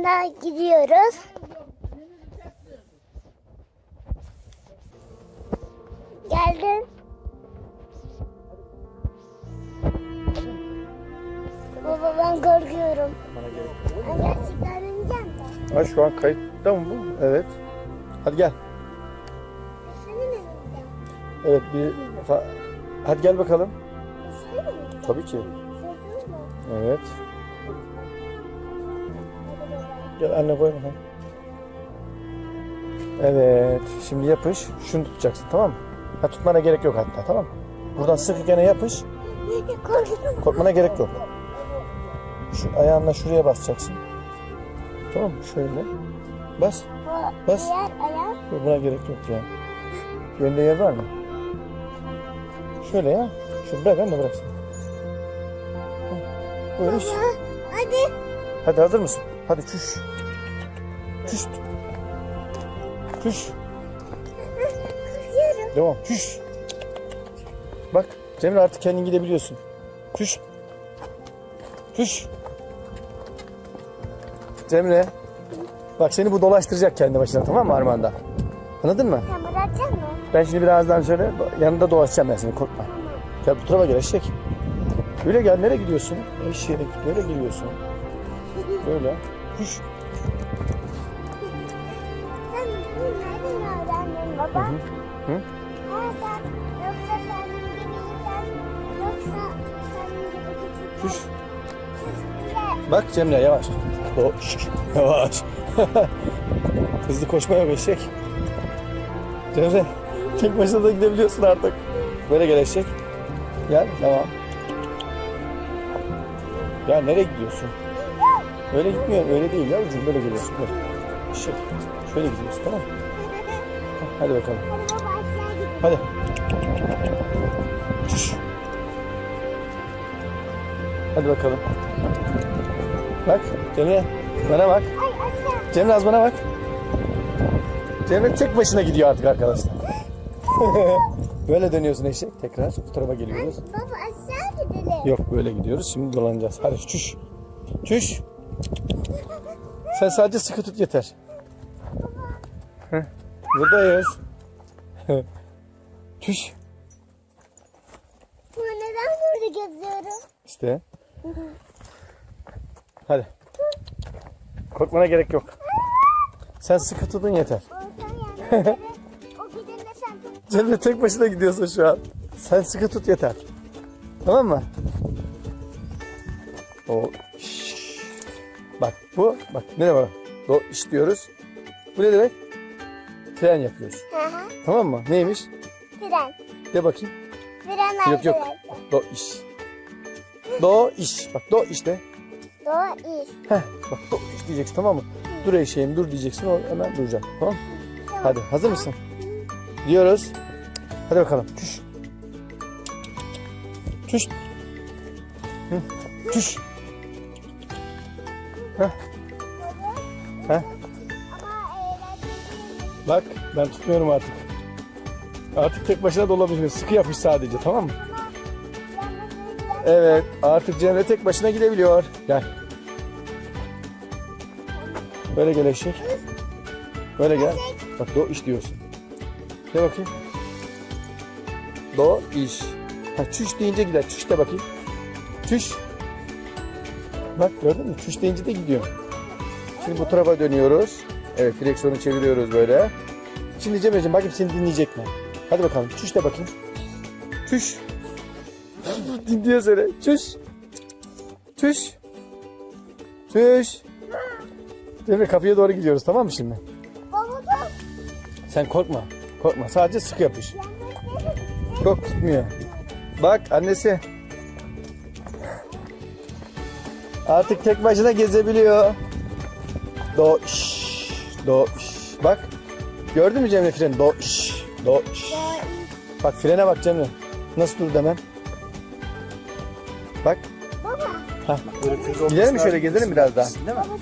başında gidiyoruz. Geldim. Baba ben korkuyorum. Ben gerçekten bineceğim de. Ha şu an kayıtta mı bu? Evet. Hadi gel. Evet bir Hadi gel bakalım. Tabii ki. Evet. Gel anne koy bakalım. Evet. Şimdi yapış. Şunu tutacaksın tamam mı? Ha tutmana gerek yok hatta tamam mı? Buradan sıkı gene yapış. Korkmana gerek yok. Şu ayağınla şuraya basacaksın. Tamam mı? Şöyle. Bas. Bas. diğer Buna gerek yok ya. Önde yer var mı? Şöyle ya. Şunu bırak anne bıraksın. Böyle Hadi. Hadi hazır mısın? Hadi çüş. Çüş. Çüş. Devam. Çüş. Bak Cemre artık kendin gidebiliyorsun. Çüş. Çüş. Cemre. Bak seni bu dolaştıracak kendi başına tamam mı Armağan'da? Anladın mı? Sen bırakacak mısın? Ben şimdi birazdan şöyle yanında dolaşacağım ben seni korkma. Gel bu tarafa gel eşek. Böyle gel nereye gidiyorsun? Eşeğe nereye geliyorsun? Böyle. Kuş. Sen nereden öğrendin baba? Hı. Hı? Nereden? Yoksa senin gibi yoksa senin gibi küçük Kuş. Bak Cemre yavaş. Şş, yavaş. Hızlı koşma yok eşek. Cemre tek başına da gidebiliyorsun artık. Böyle gel eşek. Gel devam. Ya nereye gidiyorsun? Öyle gitmiyor. Öyle değil yavrucuğum. Böyle geliyorsun. Böyle. Eşek. Şöyle gidiyorsun tamam mı? Hadi bakalım. Hadi. Hadi. Bakalım. Bak Cemre bana bak. Cemre az bana bak. Cemre tek başına gidiyor artık arkadaşlar. böyle dönüyorsun eşek. Tekrar bu tarafa geliyoruz. Baba aşağı gidelim. Yok böyle gidiyoruz. Şimdi dolanacağız. Hadi çüş. Çüş. Sen sadece sıkı tut yeter. Heh, Buradayız. çüş. Bu neden burada geziyorum? İşte. Hadi. Korkmana gerek yok. Sen sıkı tutun yeter. O sen tut. Tek başına gidiyorsun şu an. Sen sıkı tut yeter. Tamam mı? O. Bak bu bak ne demek? Do iş diyoruz. Bu ne demek? Fren yapıyoruz. Hı hı. Tamam mı? Neymiş? Fren. De bakayım. Fren Yok yok. Do iş. Do iş. Bak do işte. Doğru iyi. Heh, bak do iş diyeceksin tamam mı? Dur eşeğim dur diyeceksin o hemen duracak. Tamam mı? Hadi hazır mısın? Diyoruz. Hadi bakalım. Çüş. Çüş. Hı. Çüş. Heh. Heh. Bak ben tutmuyorum artık. Artık tek başına da olabilir. Sıkı yapış sadece tamam mı? Evet artık Cemre tek başına gidebiliyor. Gel. Böyle gel eşek. Böyle gel. Bak do iş diyorsun. De bakayım. Do iş. Ha çüş deyince gider. Çüş de bakayım. Çüş. Bak gördün mü? Çüş deyince de gidiyor. Şimdi bu tarafa dönüyoruz. Evet direksiyonu çeviriyoruz böyle. Şimdi Cemre'ciğim bakayım seni dinleyecek mi? Hadi bakalım. Çüş de bakayım. Çüş. Dinliyor seni. Çüş. Çüş. Çüş. Cemre kapıya doğru gidiyoruz tamam mı şimdi? Sen korkma. Korkma. Sadece sıkı yapış. Çok tutmuyor. Bak annesi. Artık tek başına gezebiliyor. Do iş. Do iş. Bak. Gördün mü Cemre freni? Do iş. Do iş. Bak frene bak Cemre. Nasıl durdu hemen? Bak. Baba. Hah. Gidelim mi şöyle gezelim biraz daha? Baba şöyle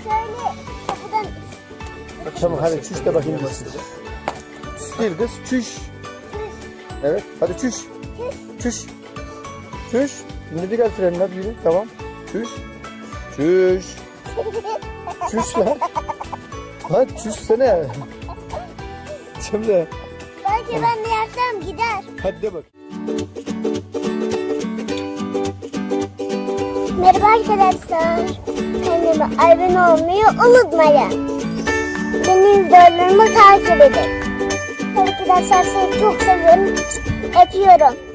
kapıdan Tamam hadi çüş de bakayım. Değil kız. Çüş. Evet. Hadi çüş. Çüş. Çüş. Şimdi dikkat frenine yürü. Tamam. Çüş. Çüş. Çüş lan. Lan çüşsene. Cemre. Belki ben de yapsam gider. Hadi de bak. Merhaba arkadaşlar. Kanalıma abone olmayı unutmayın. Benim videolarımı takip edin. Arkadaşlar sizi çok seviyorum. Öpüyorum.